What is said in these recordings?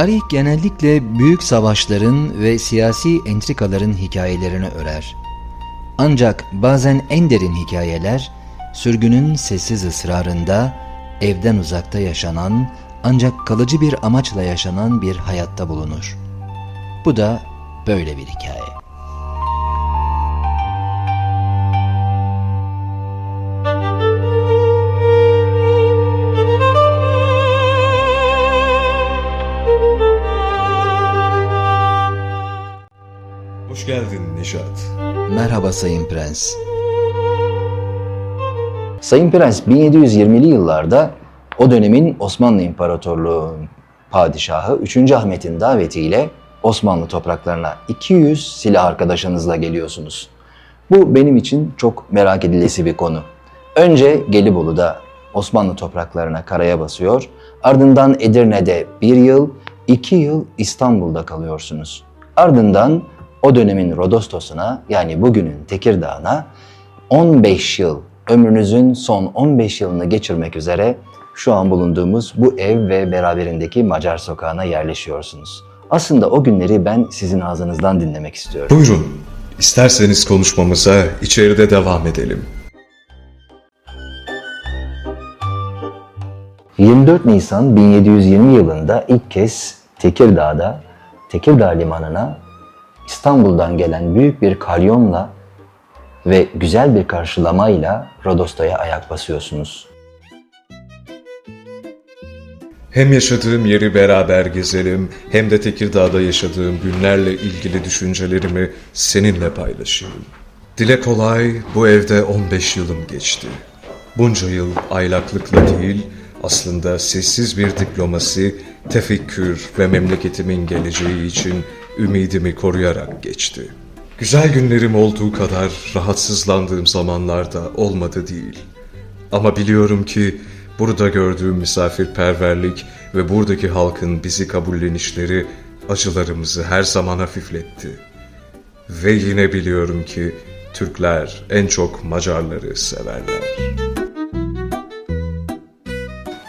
Tarih genellikle büyük savaşların ve siyasi entrikaların hikayelerini örer. Ancak bazen en derin hikayeler, sürgünün sessiz ısrarında, evden uzakta yaşanan, ancak kalıcı bir amaçla yaşanan bir hayatta bulunur. Bu da böyle bir hikaye. Geldin Nişat. Merhaba Sayın Prens. Sayın Prens 1720'li yıllarda o dönemin Osmanlı İmparatorluğu padişahı 3. Ahmet'in davetiyle Osmanlı topraklarına 200 silah arkadaşınızla geliyorsunuz. Bu benim için çok merak edilesi bir konu. Önce Gelibolu'da Osmanlı topraklarına karaya basıyor, ardından Edirne'de bir yıl, iki yıl İstanbul'da kalıyorsunuz. Ardından o dönemin Rodostos'una yani bugünün Tekirdağ'ına 15 yıl ömrünüzün son 15 yılını geçirmek üzere şu an bulunduğumuz bu ev ve beraberindeki Macar sokağına yerleşiyorsunuz. Aslında o günleri ben sizin ağzınızdan dinlemek istiyorum. Buyurun. İsterseniz konuşmamıza içeride devam edelim. 24 Nisan 1720 yılında ilk kez Tekirdağ'da, Tekirdağ Limanı'na İstanbul'dan gelen büyük bir kalyonla ve güzel bir karşılamayla Rodos'ta'ya ayak basıyorsunuz. Hem yaşadığım yeri beraber gezelim, hem de Tekirdağ'da yaşadığım günlerle ilgili düşüncelerimi seninle paylaşayım. Dile kolay bu evde 15 yılım geçti. Bunca yıl aylaklıkla değil, aslında sessiz bir diplomasi, tefekkür ve memleketimin geleceği için ümidimi koruyarak geçti. Güzel günlerim olduğu kadar rahatsızlandığım zamanlarda olmadı değil. Ama biliyorum ki burada gördüğüm misafirperverlik ve buradaki halkın bizi kabullenişleri acılarımızı her zaman hafifletti. Ve yine biliyorum ki Türkler en çok Macarları severler.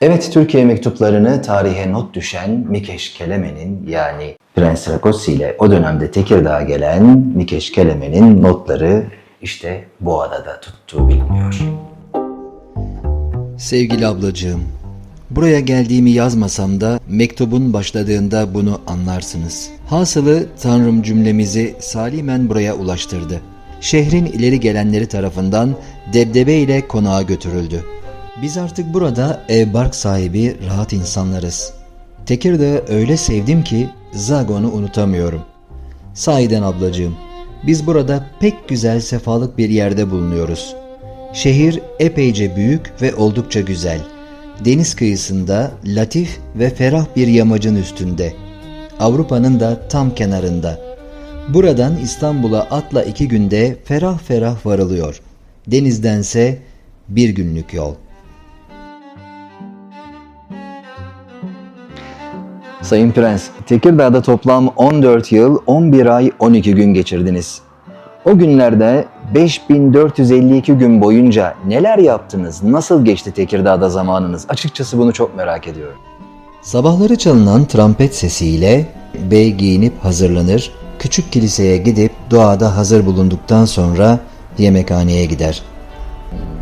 Evet, Türkiye mektuplarını tarihe not düşen Mikeş Kelemen'in yani Prens Rakossi ile o dönemde Tekirdağ'a gelen Mikeş Kelemen'in notları işte bu adada tuttuğu biliniyor. Sevgili ablacığım, buraya geldiğimi yazmasam da mektubun başladığında bunu anlarsınız. Hasılı Tanrım cümlemizi salimen buraya ulaştırdı. Şehrin ileri gelenleri tarafından debdebe ile konağa götürüldü. Biz artık burada ev bark sahibi rahat insanlarız. Tekirdağ'ı öyle sevdim ki Zagon'u unutamıyorum. Sahiden ablacığım, biz burada pek güzel sefalık bir yerde bulunuyoruz. Şehir epeyce büyük ve oldukça güzel. Deniz kıyısında latif ve ferah bir yamacın üstünde. Avrupa'nın da tam kenarında. Buradan İstanbul'a atla iki günde ferah ferah varılıyor. Denizdense bir günlük yol.'' Sayın Prens, Tekirdağ'da toplam 14 yıl, 11 ay, 12 gün geçirdiniz. O günlerde 5452 gün boyunca neler yaptınız? Nasıl geçti Tekirdağ'da zamanınız? Açıkçası bunu çok merak ediyorum. Sabahları çalınan trompet sesiyle bey giyinip hazırlanır, küçük kiliseye gidip duada hazır bulunduktan sonra yemekhaneye gider.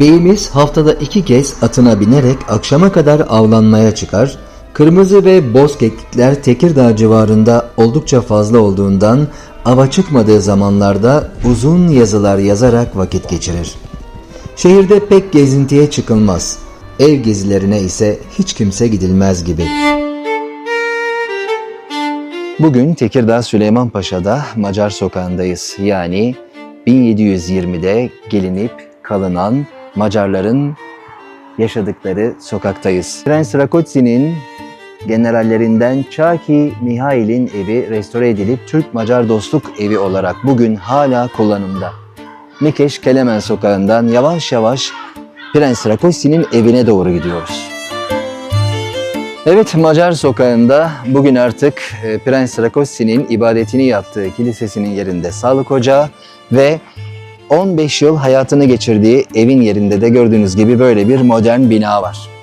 Beyimiz haftada iki kez atına binerek akşama kadar avlanmaya çıkar, Kırmızı ve boz keklikler Tekirdağ civarında oldukça fazla olduğundan ava çıkmadığı zamanlarda uzun yazılar yazarak vakit geçirir. Şehirde pek gezintiye çıkılmaz. Ev gezilerine ise hiç kimse gidilmez gibi. Bugün Tekirdağ Süleyman Paşa'da Macar sokağındayız. Yani 1720'de gelinip kalınan Macarların yaşadıkları sokaktayız. Prens Rakoczy'nin generallerinden Çaki Mihail'in evi restore edilip Türk-Macar Dostluk Evi olarak bugün hala kullanımda. Mikeş Kelemen sokağından yavaş yavaş Prens Rakoczy'nin evine doğru gidiyoruz. Evet Macar sokağında bugün artık e, Prens Rakoczy'nin ibadetini yaptığı kilisesinin yerinde sağlık ocağı ve 15 yıl hayatını geçirdiği evin yerinde de gördüğünüz gibi böyle bir modern bina var.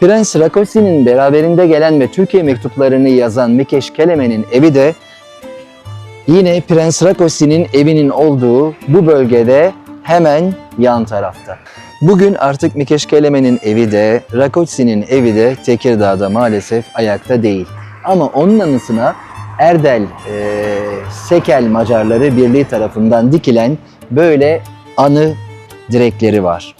Prens Rakosi'nin beraberinde gelen ve Türkiye mektuplarını yazan Mikeş Kelemen'in evi de yine Prens Rakosi'nin evinin olduğu bu bölgede hemen yan tarafta. Bugün artık Mikeş Kelemen'in evi de Rakosi'nin evi de Tekirdağ'da maalesef ayakta değil. Ama onun anısına Erdel eee, Sekel Macarları Birliği tarafından dikilen böyle anı direkleri var.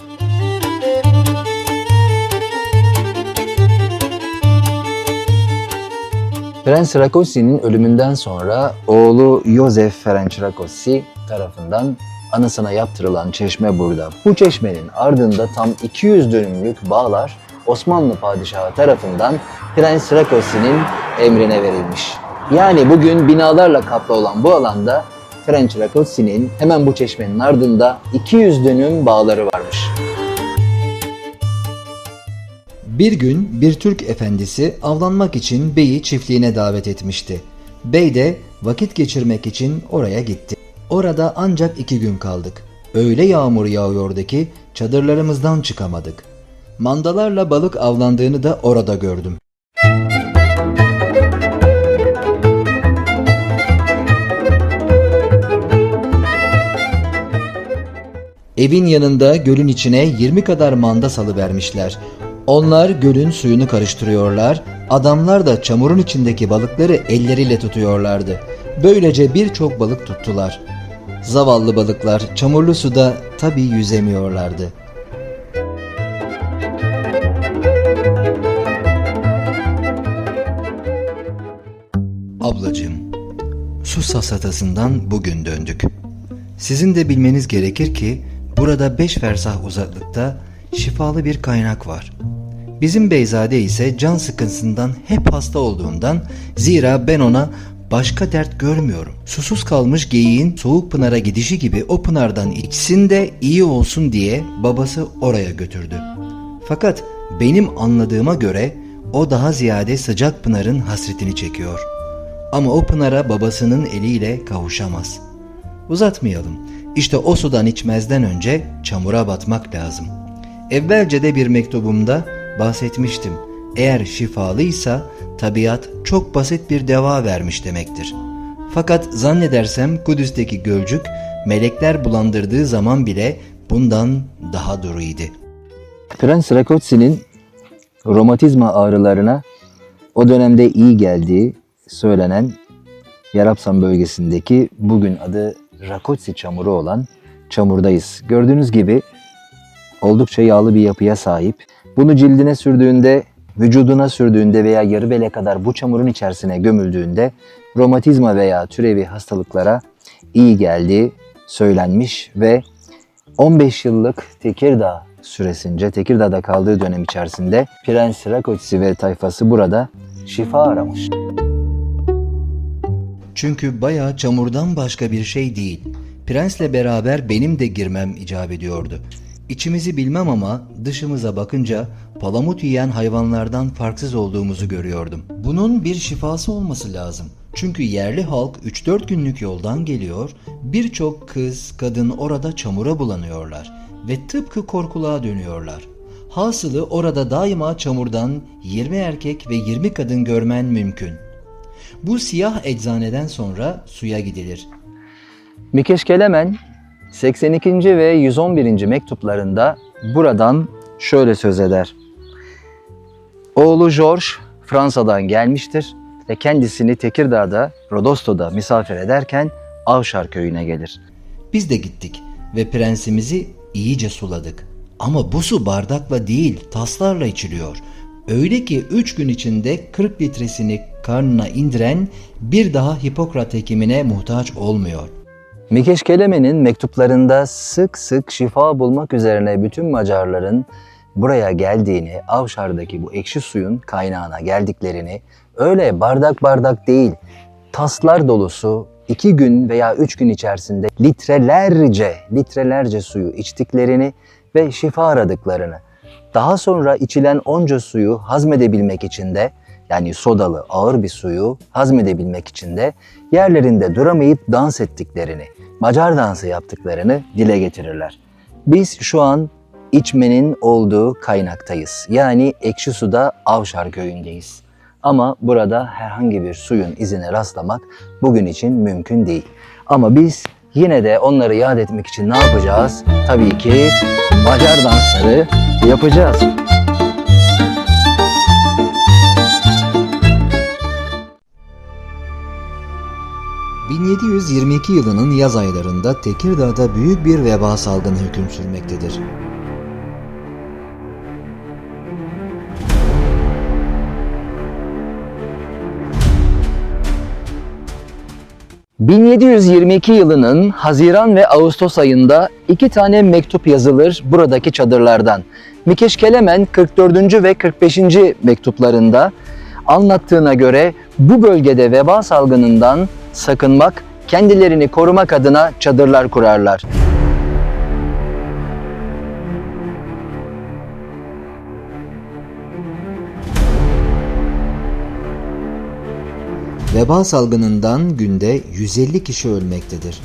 Prens Rakosi'nin ölümünden sonra oğlu Josef Ferenc Rakosi tarafından anısına yaptırılan çeşme burada. Bu çeşmenin ardında tam 200 dönümlük bağlar Osmanlı padişahı tarafından Prens Rakosi'nin emrine verilmiş. Yani bugün binalarla kaplı olan bu alanda Ferenc Rakosi'nin hemen bu çeşmenin ardında 200 dönüm bağları varmış. Bir gün bir Türk efendisi avlanmak için beyi çiftliğine davet etmişti. Bey de vakit geçirmek için oraya gitti. Orada ancak iki gün kaldık. Öyle yağmur yağıyordu ki çadırlarımızdan çıkamadık. Mandalarla balık avlandığını da orada gördüm. Evin yanında gölün içine 20 kadar manda salı vermişler. Onlar gölün suyunu karıştırıyorlar, adamlar da çamurun içindeki balıkları elleriyle tutuyorlardı. Böylece birçok balık tuttular. Zavallı balıklar çamurlu suda tabii yüzemiyorlardı. Ablacığım, su sasatasından bugün döndük. Sizin de bilmeniz gerekir ki burada 5 fersah uzaklıkta şifalı bir kaynak var. Bizim Beyzade ise can sıkıntısından hep hasta olduğundan zira ben ona başka dert görmüyorum. Susuz kalmış geyiğin soğuk pınara gidişi gibi o pınardan içsin de iyi olsun diye babası oraya götürdü. Fakat benim anladığıma göre o daha ziyade sıcak pınarın hasretini çekiyor. Ama o pınara babasının eliyle kavuşamaz. Uzatmayalım. İşte o sudan içmezden önce çamura batmak lazım. Evvelce de bir mektubumda bahsetmiştim. Eğer şifalıysa tabiat çok basit bir deva vermiş demektir. Fakat zannedersem Kudüs'teki gölcük melekler bulandırdığı zaman bile bundan daha duruydu. Prens Rakosi'nin romatizma ağrılarına o dönemde iyi geldiği söylenen Yarapsan bölgesindeki bugün adı Rakotsi çamuru olan çamurdayız. Gördüğünüz gibi oldukça yağlı bir yapıya sahip. Bunu cildine sürdüğünde, vücuduna sürdüğünde veya yarı bele kadar bu çamurun içerisine gömüldüğünde romatizma veya türevi hastalıklara iyi geldiği söylenmiş ve 15 yıllık Tekirdağ süresince Tekirdağ'da kaldığı dönem içerisinde Prens Rakotsi ve tayfası burada şifa aramış. Çünkü bayağı çamurdan başka bir şey değil. Prensle beraber benim de girmem icap ediyordu. İçimizi bilmem ama dışımıza bakınca palamut yiyen hayvanlardan farksız olduğumuzu görüyordum. Bunun bir şifası olması lazım. Çünkü yerli halk 3-4 günlük yoldan geliyor, birçok kız, kadın orada çamura bulanıyorlar ve tıpkı korkuluğa dönüyorlar. Hasılı orada daima çamurdan 20 erkek ve 20 kadın görmen mümkün. Bu siyah eczaneden sonra suya gidilir. Mikeş Kelemen 82. ve 111. mektuplarında buradan şöyle söz eder. Oğlu George Fransa'dan gelmiştir ve kendisini Tekirdağ'da, Rodosto'da misafir ederken Avşar köyüne gelir. Biz de gittik ve prensimizi iyice suladık. Ama bu su bardakla değil taslarla içiliyor. Öyle ki 3 gün içinde 40 litresini karnına indiren bir daha Hipokrat hekimine muhtaç olmuyor. Mikeş Kelemen'in mektuplarında sık sık şifa bulmak üzerine bütün Macarların buraya geldiğini, Avşar'daki bu ekşi suyun kaynağına geldiklerini, öyle bardak bardak değil, taslar dolusu iki gün veya üç gün içerisinde litrelerce, litrelerce suyu içtiklerini ve şifa aradıklarını, daha sonra içilen onca suyu hazmedebilmek için de yani sodalı ağır bir suyu hazmedebilmek için de yerlerinde duramayıp dans ettiklerini, Macar dansı yaptıklarını dile getirirler. Biz şu an içmenin olduğu kaynaktayız. Yani Ekşi Su'da Avşar köyündeyiz. Ama burada herhangi bir suyun izine rastlamak bugün için mümkün değil. Ama biz yine de onları yad etmek için ne yapacağız? Tabii ki Macar dansları yapacağız. ...1722 yılının yaz aylarında Tekirdağ'da büyük bir veba salgını hüküm sürmektedir. 1722 yılının Haziran ve Ağustos ayında iki tane mektup yazılır buradaki çadırlardan. Mikeş Kelemen 44. ve 45. mektuplarında anlattığına göre bu bölgede veba salgınından sakınmak, kendilerini korumak adına çadırlar kurarlar. Veba salgınından günde 150 kişi ölmektedir.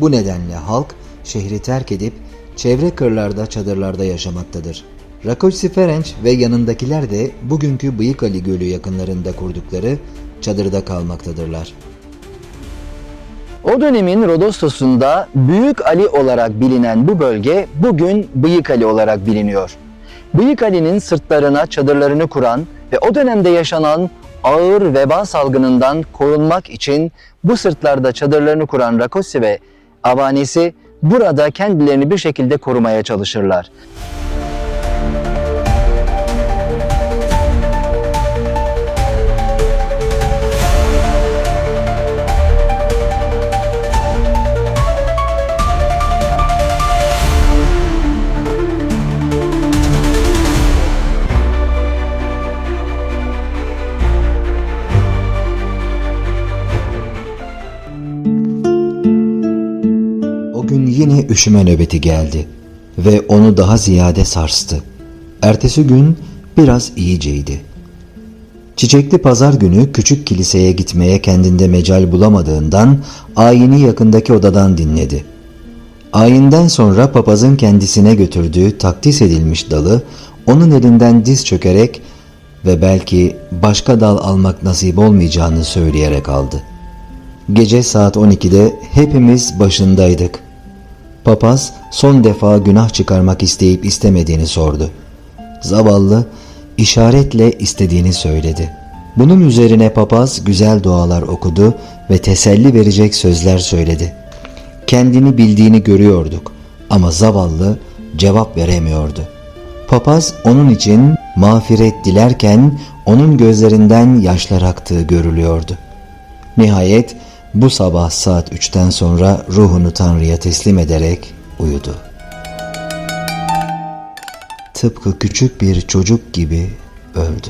Bu nedenle halk şehri terk edip çevre kırlarda çadırlarda yaşamaktadır. Rakosi Ferenc ve yanındakiler de bugünkü Bıyık Ali Gölü yakınlarında kurdukları çadırda kalmaktadırlar. O dönemin Rodos'tosunda Büyük Ali olarak bilinen bu bölge bugün Bıyık Ali olarak biliniyor. Bıyık Ali'nin sırtlarına çadırlarını kuran ve o dönemde yaşanan ağır veba salgınından korunmak için bu sırtlarda çadırlarını kuran Rakosi ve avanesi burada kendilerini bir şekilde korumaya çalışırlar. Üşüme nöbeti geldi ve onu daha ziyade sarstı. Ertesi gün biraz iyiceydi. Çiçekli pazar günü küçük kiliseye gitmeye kendinde mecal bulamadığından ayini yakındaki odadan dinledi. Ayinden sonra papazın kendisine götürdüğü takdis edilmiş dalı onun elinden diz çökerek ve belki başka dal almak nasip olmayacağını söyleyerek aldı. Gece saat 12'de hepimiz başındaydık. Papaz son defa günah çıkarmak isteyip istemediğini sordu. Zavallı işaretle istediğini söyledi. Bunun üzerine papaz güzel dualar okudu ve teselli verecek sözler söyledi. Kendini bildiğini görüyorduk ama zavallı cevap veremiyordu. Papaz onun için mağfiret dilerken onun gözlerinden yaşlar aktığı görülüyordu. Nihayet bu sabah saat 3'ten sonra ruhunu Tanrı'ya teslim ederek uyudu. Tıpkı küçük bir çocuk gibi öldü.